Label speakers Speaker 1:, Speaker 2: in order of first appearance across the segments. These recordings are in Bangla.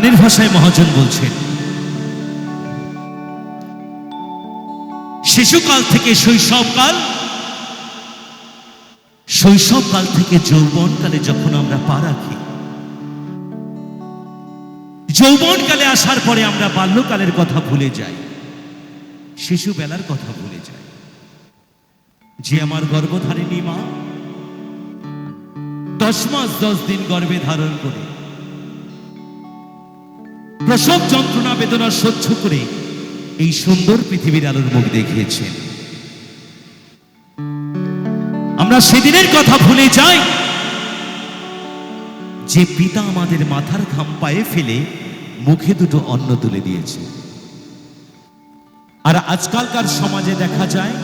Speaker 1: গানের ভাষায় মহাজন বলছেন, শিশুকাল থেকে শৈশবকাল শৈশবকাল থেকে যৌবনকালে যখন আমরা পা রাখি, যৌবনকালে আসার পরে আমরা বাল্যকালের কথা ভুলে যাই, শিশুবেলার কথা ভুলে যাই। যে আমার গর্ভধারিণী মা, দশ মাস দশ দিন গর্ভে ধারণ করে প্রসব যন্ত্রণা, বেদনা সহ্য করে এই সুন্দর পৃথিবীর আলোর মুখ দেখিয়েছেন আমরা সেদিনের কথা ভুলে যাই। যে পিতা আমাদের মাথার ঘাম পায়ে ফেলে মুখে দুটো অন্ন তুলে দিয়েছে। আর আজকালকার সমাজে দেখা যায়,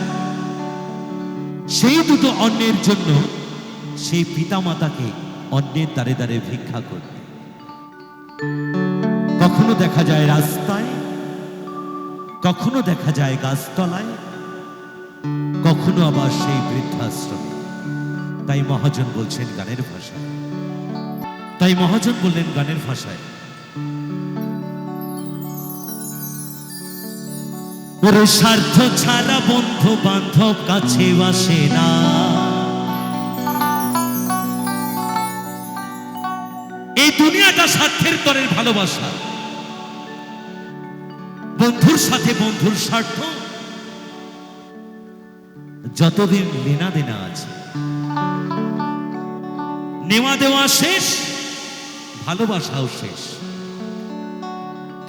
Speaker 1: সেই দুটো অন্নের জন্য সেই পিতা মাতাকে অন্যের দ্বারে দ্বারে ভিক্ষা করতে। কখনো দেখা যায় রাস্তায়, কখনো দেখা যায় গাছতলায়, কখনো আবার সেই বৃদ্ধাশ্রমে। তাই মহাজন বলছেন গানের ভাষায়। তাই মহাজন বললেন গানের ভাষায়। ওরে স্বার্থ ছাড়া বন্ধু বান্ধব কাছে আসে না। এই দুনিয়াটা স্বার্থের তরের ভালোবাসা। বন্ধুর সাথে বন্ধুর স্বার্থ। যতদিন লেনা দেনা আছে, নেওয়া দেওয়া শেষ, ভালোবাসাও শেষ।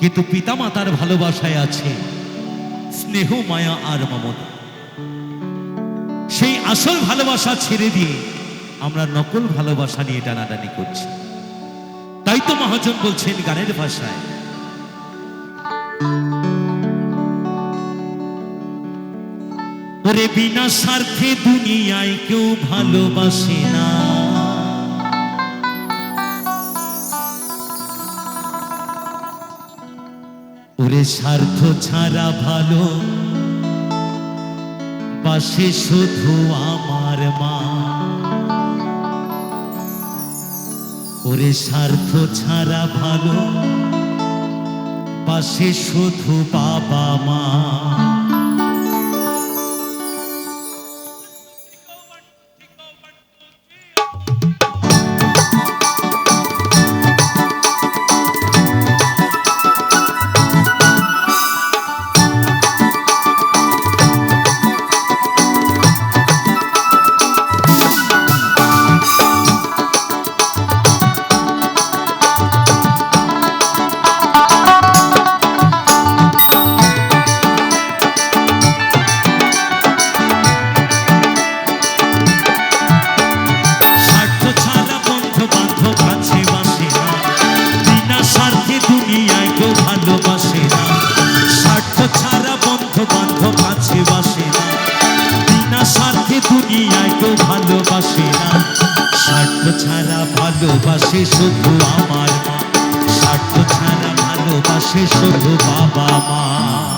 Speaker 1: কিন্তু পিতামাতার ভালোবাসায় আছে স্নেহ, মায়া আর মমতা। সেই আসল ভালোবাসা ছেড়ে দিয়ে আমরা নকল ভালোবাসা নিয়ে টানাটানি করছি। তাই তো মহাজন বলছেন গানের ভাষায় ওরে বিনা স্বার্থে দুনিয়ায় কেউ ভালোবাসে না। ওরে স্বার্থ ছাড়া ভালো বাসে শুধু আমার মা। ওরে স্বার্থ ছাড়া ভালো পাশে শুধু বাবা মা। স্বার্থ ছাড়া ভালোবাসে শুধু আমার স্বার্থ ছাড়া ভালোবাসে শুধু বাবা মা।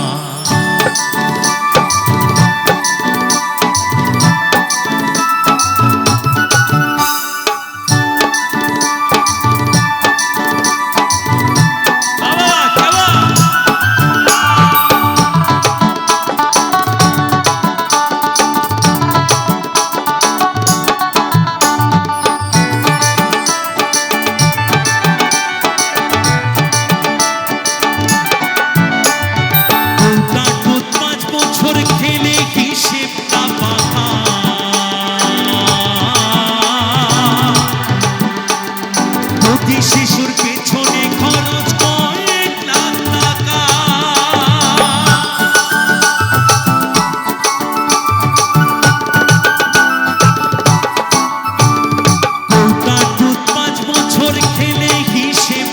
Speaker 1: প্রতি শিশুর পেছনে খরচ কয়েক লাখ টাকা কৌতার দুধ পাঁচ বছর খেলে হিসেব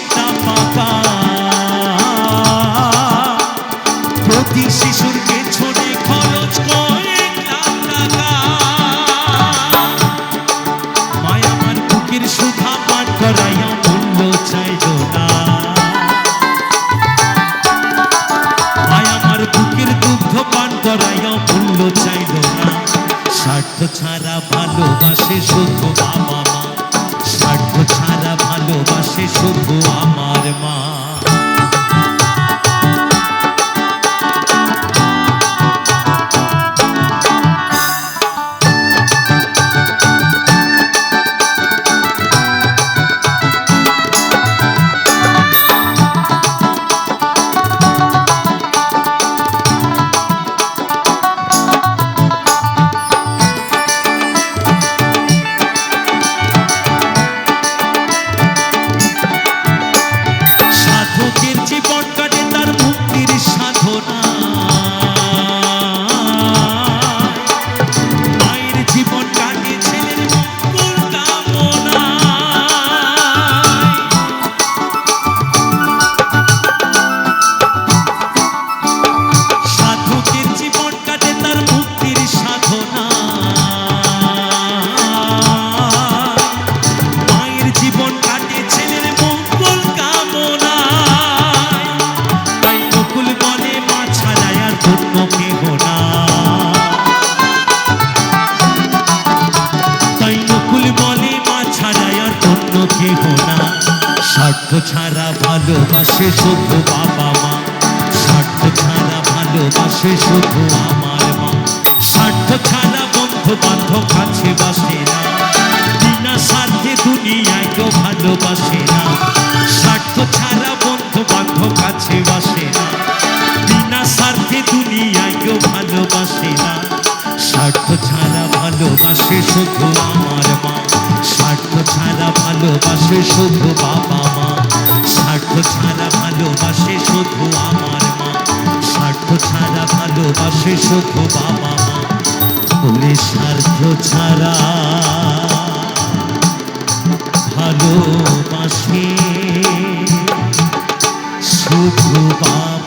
Speaker 1: অন্য কেহ না। তাই নকুল বলে মা ছাড়াই আর অন্য কেহ না। স্বার্থ ছাড়া ভালোবাসে শুধু বাবা মা। স্বার্থ ছাড়া ভালোবাসে শুধু আমার মা। স্বার্থ ছাড়া বন্ধু বান্ধব কাছে বাসে না। বিনা স্বার্থে দুনিয়ায় কেউ ভালোবাসে না। স্বার্থ ছাড়া বন্ধু বান্ধব কাছে বাসে না। স্বার্থে দুনিয়ায় কেউ ভালোবাসে না। স্বার্থ ছাড়া ভালোবাসে শুধু আমার মা। স্বার্থ ছাড়া ভালোবাসে শুধু বাবা মা। স্বার্থ ছাড়া ভালোবাসে শুধু আমার মা। স্বার্থ ছাড়া ভালোবাসে শুধু বাবা মা। বলে স্বার্থ ছাড়া ভালোবাসে শুধু বাবা